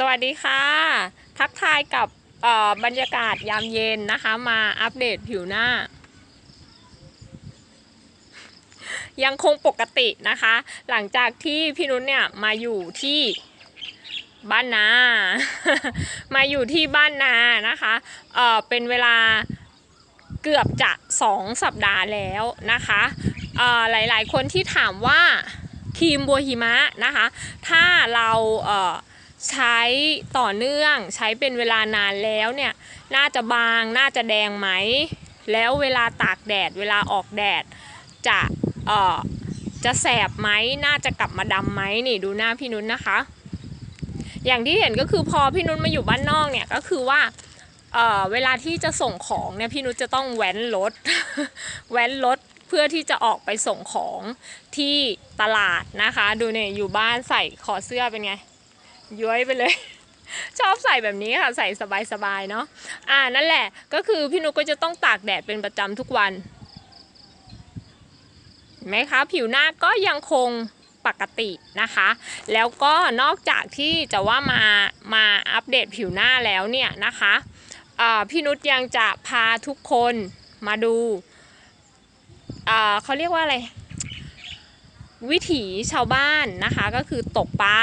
สวัสดีค่ะ ทักทายกับบรรยากาศยามเย็นนะคะ มาอัปเดตผิวหน้า ยังคงปกตินะคะ หลังจากที่พี่นุชเนี่ยมาอยู่ที่บ้านนา มาอยู่ที่บ้านนานะคะเออเป็นเวลาเกือบจะ2สัปดาห์แล้วนะคะเออหลายๆ คนที่ถามว่าครีมบัวหิมะนะคะ ถ้าเราเออ ใช้ต่อเนื่องใช้เป็นเวลานานแล้วเนี่ยน่าจะบางน่าจะแดงไหม แล้วเวลาตากแดดเวลาออกแดดจะเอ่อจะแสบไหมน่าจะกลับมาดำไหมนี่ดูหน้าพี่นุ้นนะคะ อย่างที่เห็นก็คือพอพี่นุ้นมาอยู่บ้านนอกเนี่ยก็คือว่าเอ่อเวลาที่จะส่งของเนี่ยพี่นุ้นจะต้องแว้นรถแว้นรถเพื่อที่จะออกไปส่งของที่ตลาดนะคะ ดูเนี่ยอยู่บ้านใส่คอเสื้อเป็นไง ย้อยไปเลย ชอบใส่แบบนี้ค่ะใส่สบายๆเนาะอ่านั่นแหละก็คือพี่นุกก็จะต้องตากแดดเป็นประจำทุกวันเห็นไหมคะผิวหน้าก็ยังคงปกตินะคะ แล้วก็นอกจากที่จะว่ามามาอัปเดตผิวหน้าแล้วเนี่ยนะคะพี่นุชยังจะพาทุกคนมาดูเขาเรียกว่าอะไร วิถีชาวบ้านนะคะก็คือตกปลา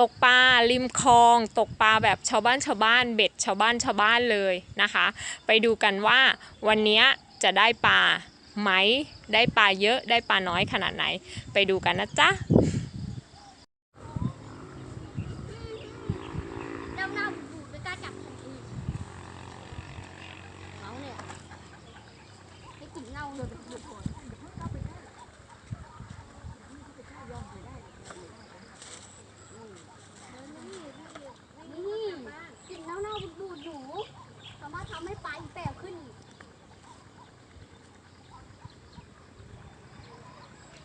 ตกปลาริมคลอง ตกปลาแบบชาวบ้านชาวบ้านเบ็ดชาวบ้านชาวบ้านเลยนะคะ ไปดูกันว่าวันนี้จะได้ปลาไหมได้ปลาเยอะได้ปลาน้อยขนาดไหน ไปดูกันนะจ๊ะ เจ้าหน้าบูดไม่กล้าจับของอื่นเขาเนี่ยให้กลิ่นเน่าเลยเป็นบุตรผลนี่กลิ่นเน่าๆบูดๆหนูสามารถทำให้ปลาอีแปลกขึ้นอีก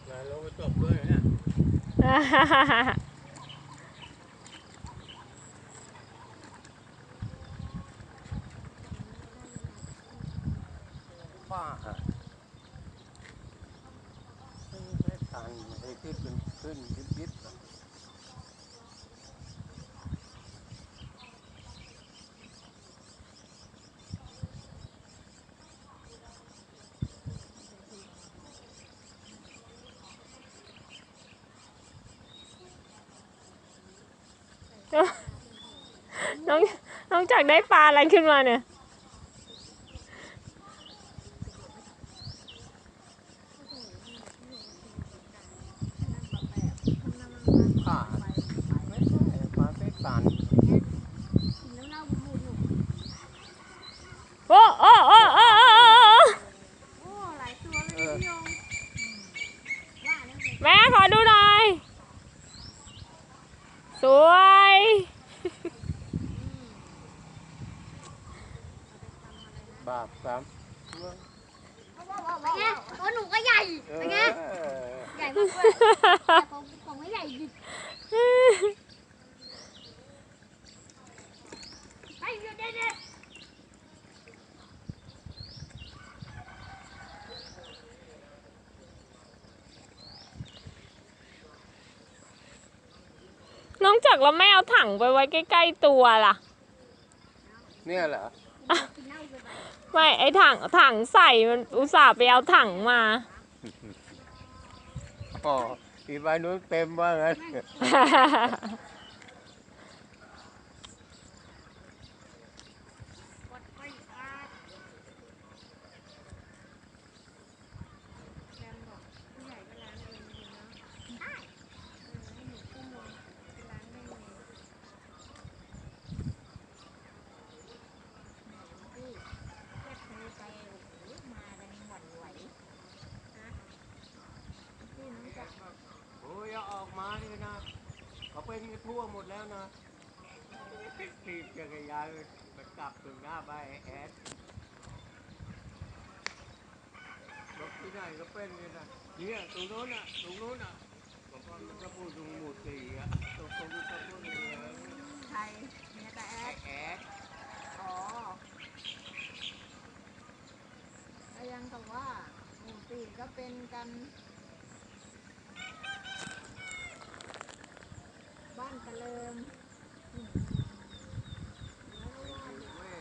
นายลงไปตบด้วยเนี่ย ป้าฮะไม่ตันให้ขึ้นเป็นขึ้นยิบยิบๆอะ น้องน้ อยากได้ปลาอะไรขึ้นมาเนี่ย ป้าไม่ใช่ป้าไม่ตัน กลิ่นเน่าๆบูดๆหนู โอ้โอ้โอ้โอ้โอ้โอ้ โอ้หลายตัวเลยพี่ยงว่าแล้วสิ แม่ขอดูหน่อย สวย บาปซ้ เป็นไงตัวหนูก็ใหญ่ำเอ เป็นไง อ ใหญ่มากเลยแต่ของของไม่ใหญ่ดิไอ้เดี๋ยวเดี๋ยวเดี๋ยว น้องจา กเราไม่เอาถังไปไว้ใกล้ๆตัวล่ะ เนี่ยเหรอกินเหล้าไปบ้างไม่ไอถังถังใส่มันอุตส่าห์ไปเอาถังมา อ๋ออีใบนู้นเต็มว่างั้น กดไปอะแรมบอกผู้ใหญ่ก็ล้างเองดีเนาะได้เออให้หนูขึ้นลงไปล้างได้ไงพี่แค่เทไปโอ้โหมากันหวั่นไหวฮะพี่น้องจะ โอ้ยเอาออกมาดินะเขาเป็นกันทั่วหมดแล้วนะทีบจั กรยานไปกลับถึงหน้าบ้านไอ้แอดรถที่ไหนก็เป็นกันนะเนี่ยตรงโน้นอะตรงโน้นอะผมก็มันจะพูดตรงหมู่สี่อะตรงตรงนี้ก็พูดเลยไทยเนี่ยแต่แอไอ้ดแอดอ๋อก็ยังกับว่าหมู่สี่ก็เป็นกัน บ้านกระเลิมหมู่ แม่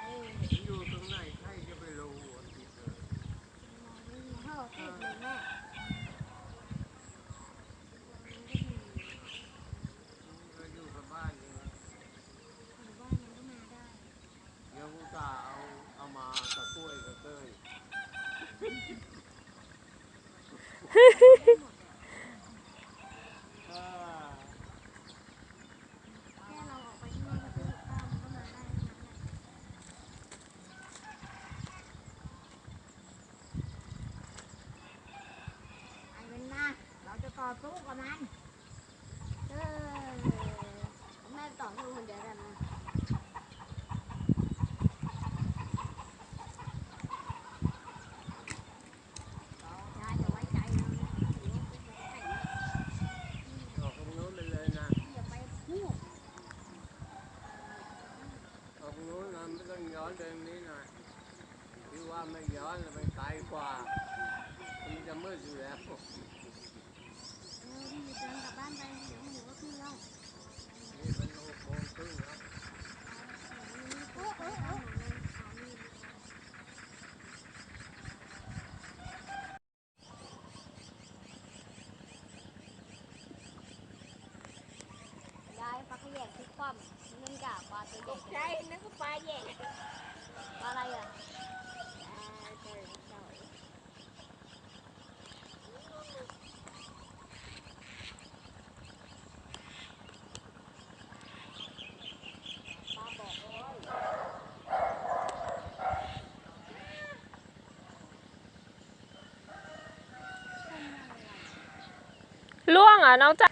เอ้ย อยู่ตรงไหนใครจะไปรู้อะคิดเลย พ่อติดเลยแม่ ก็อยู่กับบ้านนี่นะ หมู่บ้านมันก็มาได้ เดี๋ยวกูตาเอาเอามาตะกล้วยกับเต้ย อ่า แค่เราออกไปข้างนอกมาซื้อกับข้าวมันก็มาได้ทั้งนั้นแหละไอ้เป็นนะเราจะต่อสู้กับมันเออแม่ต่อสู้คนเดียวกันนะเราอย่าไว้ใจเรานะเดี๋ยวไปแข่งนะ ออกตรงโน้นไปเลยนะ อย่าไปพูด ออกตรงโน้นนะไม่ต้ อนเดินนี้นะที่ว่าไม่ย้อนน่ะมันไกลกว่ามันจะมืดอยู่แล้วเออพี่เดินกลับบ้านไปเดี๋ยวหนูก็ขึ้นแล้วนี่มันหกโมงครึ่งแล้วโอ้โอ้โอ้ยายปลาขยงพลิกคว่ำเนื่องจากปลาตัวใหญ่ ใช่นึกว่าปลาแย่ ปลาอะไรอะปลาบอกเลย ล่วงอะ น้องจ๋า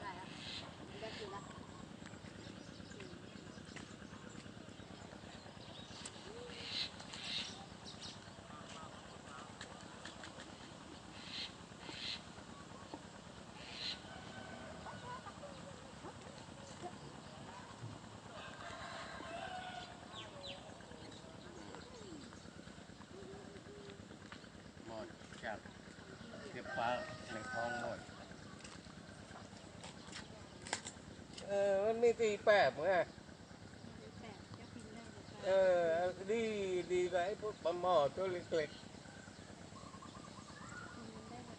ได้แล้วได้กินแล้ว หมดจาก เก็บปลาในคลองหมดเออมันมีตีแปบไงแปดจะกินได้เออดีดีไปพวกปลาหมอตัวเล็กได้เลย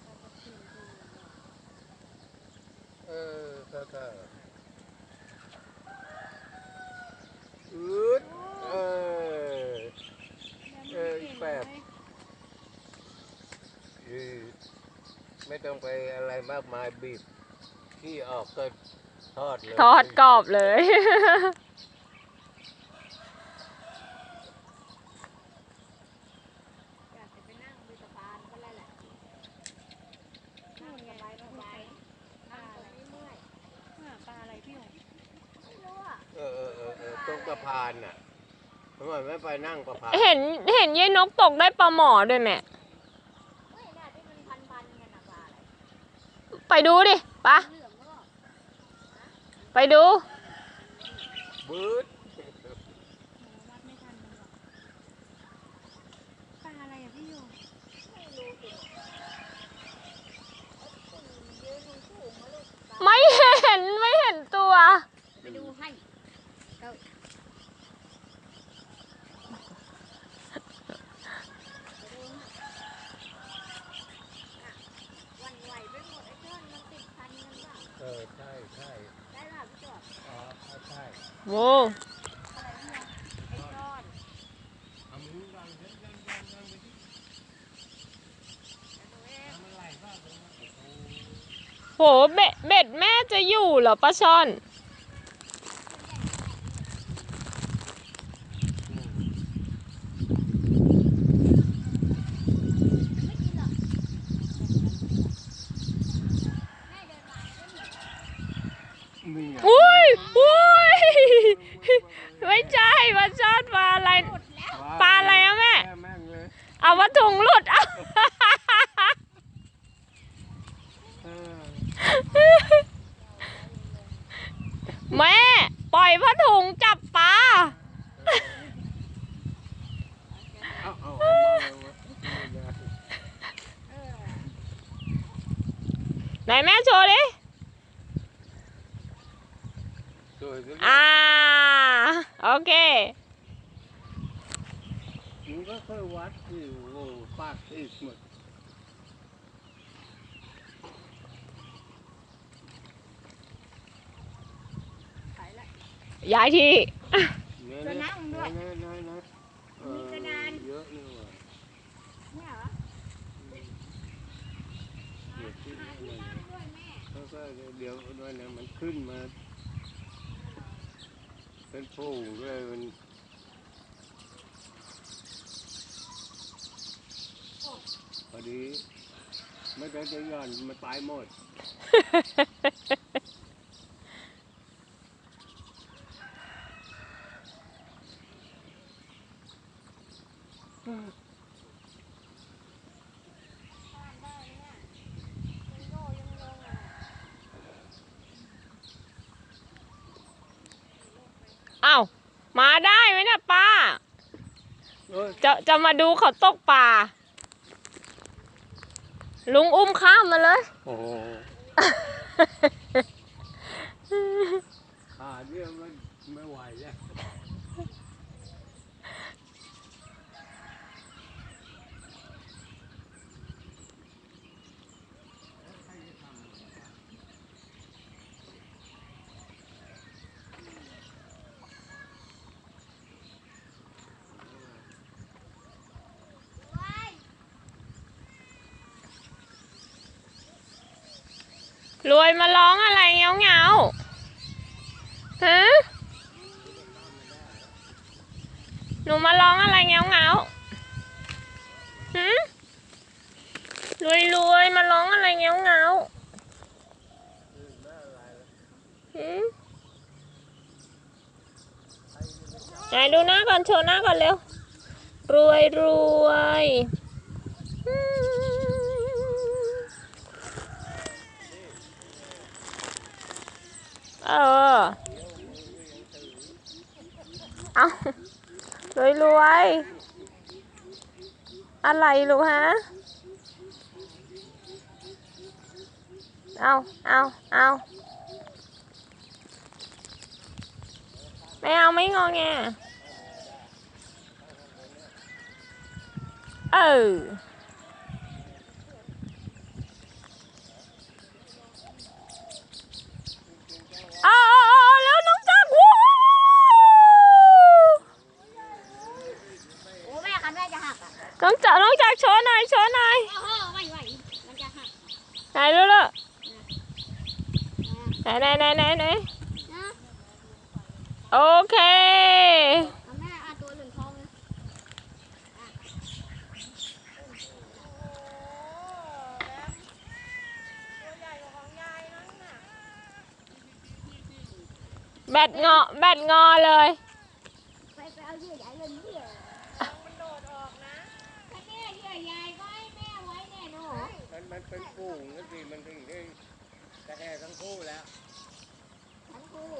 ครับจะกินดูๆเออก็ก็อืดเออ เอออีกแบบ อือไม่ ต้องไปอะไรมากมายบีบขี้ออกก็ทอดเลยทอดกรอบเลย อยากจะไปนั่งดูสะพานก็แล้วแหละนั่งสบายสบายปลาอะไรเมื่อยปลาอะไรพี่หงไม่รู้อะเออเออเออเออตรงสะพานน่ะทำไมไม่ไปนั่งสะพานเห็นเห็นยายนกตกได้ปลาหมอด้วยแม่ไม่เนี่ยที่มันพันพันๆกันนะปลาอะไร ไปดูดิปะไปดูบืดไม่ทันมันหรอกปลาอะไรอะพี่หงไม่รู้สิยืนสูงๆมาลูกปลา ไม่เห็นไม่เห็นตัว ไปดูให้ก็ไปดูให้อะหวันไหวไปหมดไอ้เจ้อนมันติดพันกันบ้าง เออใช่ใช่ ได้ป่ะพี่จอด อ๋อใช่ โว้ อะไรพี่ยไอ้ก้อน เอามือวางเดินเดินเดินเดินไปที่ทำอะไรบ้างตรง โอ้โหโหเบ็ดเบ็ดแม่จะอยู่เหรอปลาช่อน แม่ ปล่อยผ้าถุงจับปลา ไหนแม่โชว์ดิ อ่า โอเคมันก็คยวัดที่ปากที่หมด ย้ายที่เนี่ยจะนั่งด้วยเนี่ยเนี่ยเนี่ยเออมีกระดานเยอะนี่ว่ะเนี่ยเหรอเดี๋ยวที่หานี่ที่นั่งด้วยแม่แล้วก็เดี๋ยวด้วยนะมันขึ้นมา เป็นฟูงด้วยมันพอดีไม่ได้จะหย่อนมันตายหมด เอ้า มาได้ไหมเนี่ยป้าเอ้ยจะจะมาดูเขาตกป่าลุงอุ้มข้ามมาเลย โอ้โหขาเนี่ยมันไม่ไหวแล้ว รวยมาร้องอะไรเงาเงาฮะหนูมาร้องอะไรเงาเงาๆหืรวยรวยมาร้องอะไรเงาเงาๆหืมไหนดูหน้าก่อนโชว์หน้าก่อนเร็ว รวยรวยอืม เออ เอารวยรวยๆอะไรลูกฮะ เอาเอาเอาไม่เอาไม่งอแงเออ เอาเอาเอาเอาแล้วน้องจักรวู้ โอ้แม่คันแม่จะหักอะ น้องจักรน้องจักรโชว์หน่อยโชว์หน่อย โอ้โหไหวไหวมันจะหัก ไหนดูลูก นะ ไหนไหนไหนไหนไหน นะ โอเค เอาแม่เอาตัวเหลืองทองเลยอะ แบต งอแบตงอเลยไปไปเอาเยื่อใหญ่เลยเหยื่อมันโดดออกนะถ้าแม่เยื่อใหญ่ก็ให้แม่ไว้แน่นอนมันมันเป็นฟูงนั่นสิมันถึงได้กระแทกทั้งคู่แล้ว ทั้งคู่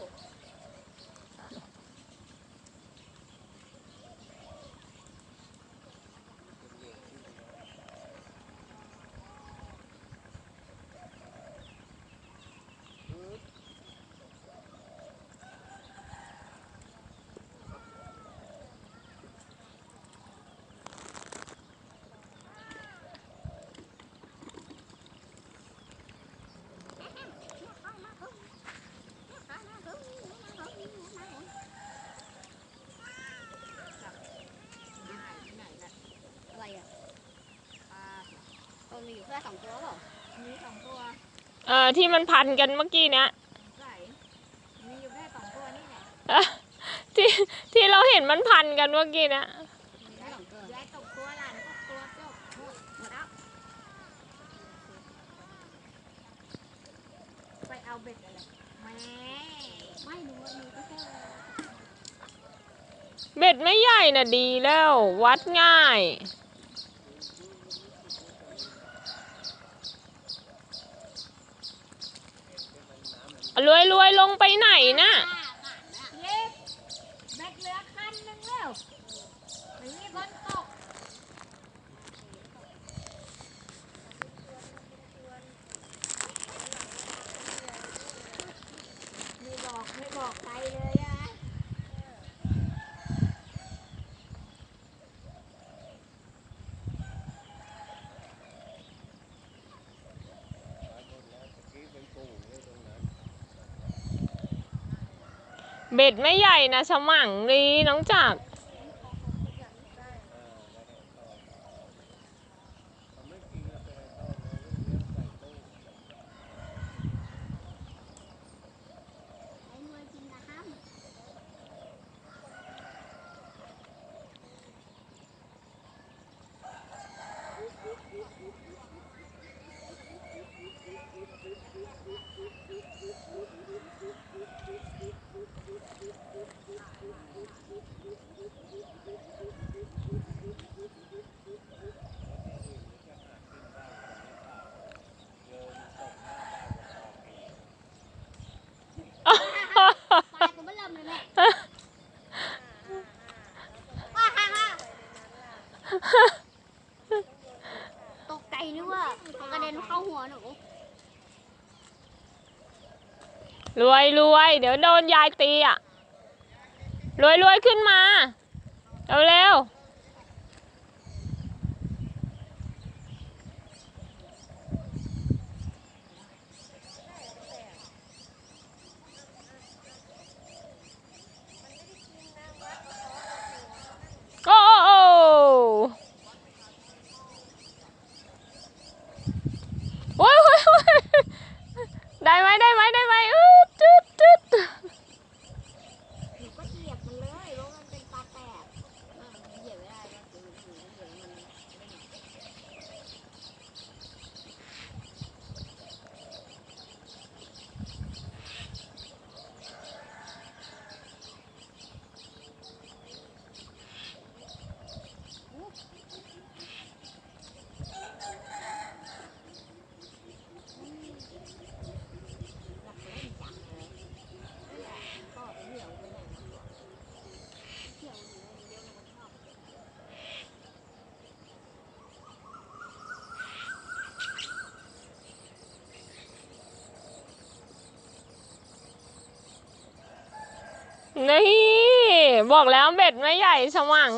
มีอยู่แค่สองตัวเปล่ามีสองตัวเอ่อที่มันพันกันเมื่อกี้เนี้ยใส่มีอยู่แค่สองตัวนี่แหละอะที่ที่เราเห็นมันพันกันเมื่อกี้เนี้ยมีแค่สองตัวยายตกตัวหลานตกตัวจบหมดหมดแล้วไปเอาเบ็ดอะไรแม่ไม่หนูว่าหนูก็แค่เบ็ดไม่ใหญ่น่ะดีแล้ว วัดง่าย รวยรวยลงไปไหนนะแบกเรือคันนึงแล้วไม่มีนตกไม่บอกไม่บอกใครเลย เบ็ดไม่ใหญ่นะฉมังนี้น้องจักร ไอ้มวยกินน้ำ ปลาตัวเบลเริ่มเลยแม่ว้าฮ่าฮ่าตกใจนึกว่ามันกระเด็นเข้าหัวหนู รวยรวยเดี๋ยวโดนยายตีอะรวยรวยขึ้นมาเร็วเร็วโอ้โอ้โอ้ยโอ้ยโอ้ยได้ไหมได้ไหมได้ไหมอืดจึ๊ดจึ๊ด หนูก็เหยียบมันเลยเพราะมันเป็นปลาแตกเหยียบไม่ได้ก็คือหนูเหยียบมัน นี่ บอกแล้วเบ็ดไม่ใหญ่ฉมัง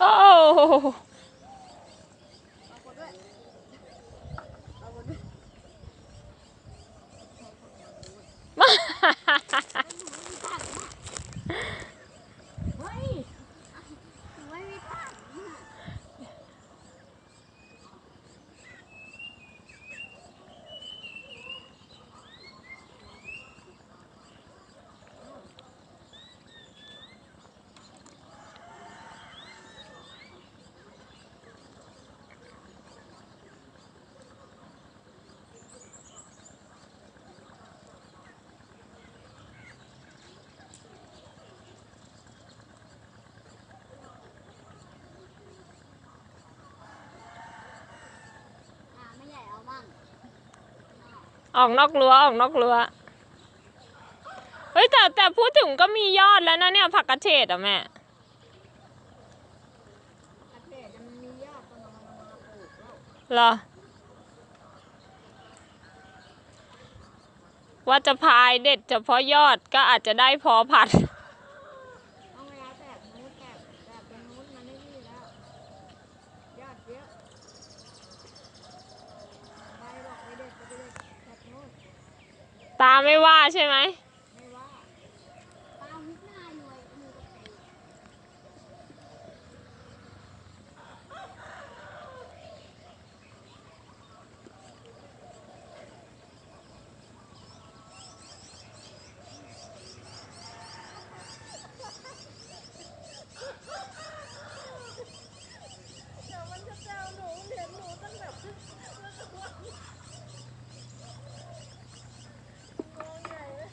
โอ้ เอาคนด้วยเอาคนด้วยเฮ้ยหนูไม่มีตังค์อะอ่าไม่ใหญ่เอามั่ง ออกนอกรั้วออกนอกรั้วเฮ้ยแต่แต่พูดถึงก็มียอดแล้วนะเนี่ยผักกระเฉดอะแม่เหรอ ว่าจะพายเด็ดเฉพาะยอดก็อาจจะได้พอผัด เอาเวลาแตกนู้นแตกแตกตรงนู้นมันไม่มีแล้ว ยอดเยอะใบบอกไปเด็ดไปเด็ดแตกนู้น ตาไม่ว่าใช่ไหม ไม่ว่าปลาหุบหน้าหน่วยมือกับไก่เดี๋ยวมันจะแซวหนูเห็นหนูตั้งแบบมองใหญ่เลย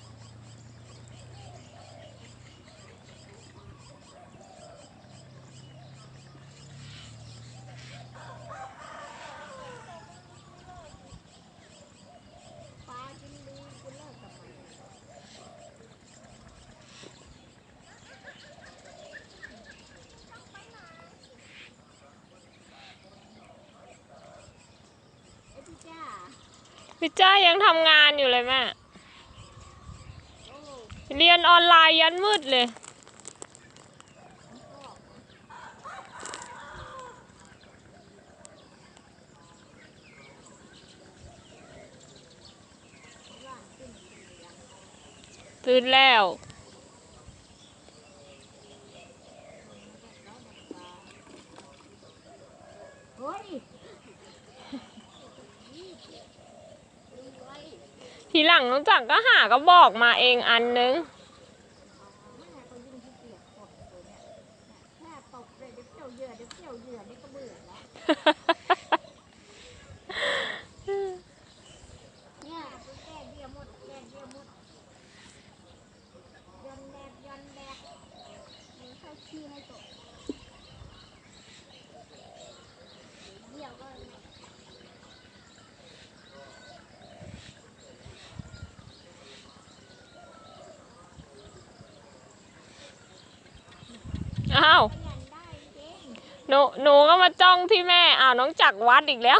จ้า พี่จ้ายังทำงานอยู่เลยแม่ เรียนออนไลน์ยันมืดเลย ตื่นแล้ว เฮ้ยดูไว้ ทีหลั งน้องจักรก็หาก็บอกมาเองอันนึง แม่ก็ยิ่งขี้เกียจกดตัวเนี่ยแค่ตกเลยเดี๋ยวเกี่ยวเหยื่อเดี๋ยวเกี่ยวเหยื่อนี่ก็เบื่อแล้ว เนี่ยแก้เบี้ยหมดแก้เบี้ยหมดยันแดดยันแดดเดี๋ยวเข้าขี้ให้ตกเบี้ยวก็ อ้าวหนูหนูก็มาจ้องที่แม่อ้าวน้องจักรวัดอีกแล้ว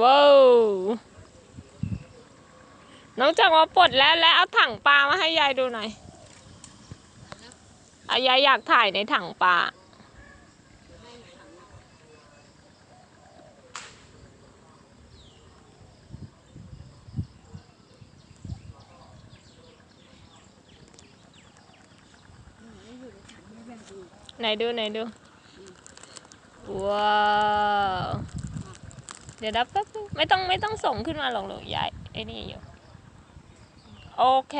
ว้าวน้องจักรมาปลดแล้วและเอาถังปลามาให้ยายดูหน่อยอายายอยากถ่ายในถังปลาไหนดูไหนดู ว้าว เดี๋ยวรับแป๊บนึงไม่ต้องไม่ต้องส่งขึ้นมาหรอกหรอกยายไอ้นี่อยู่ โอเค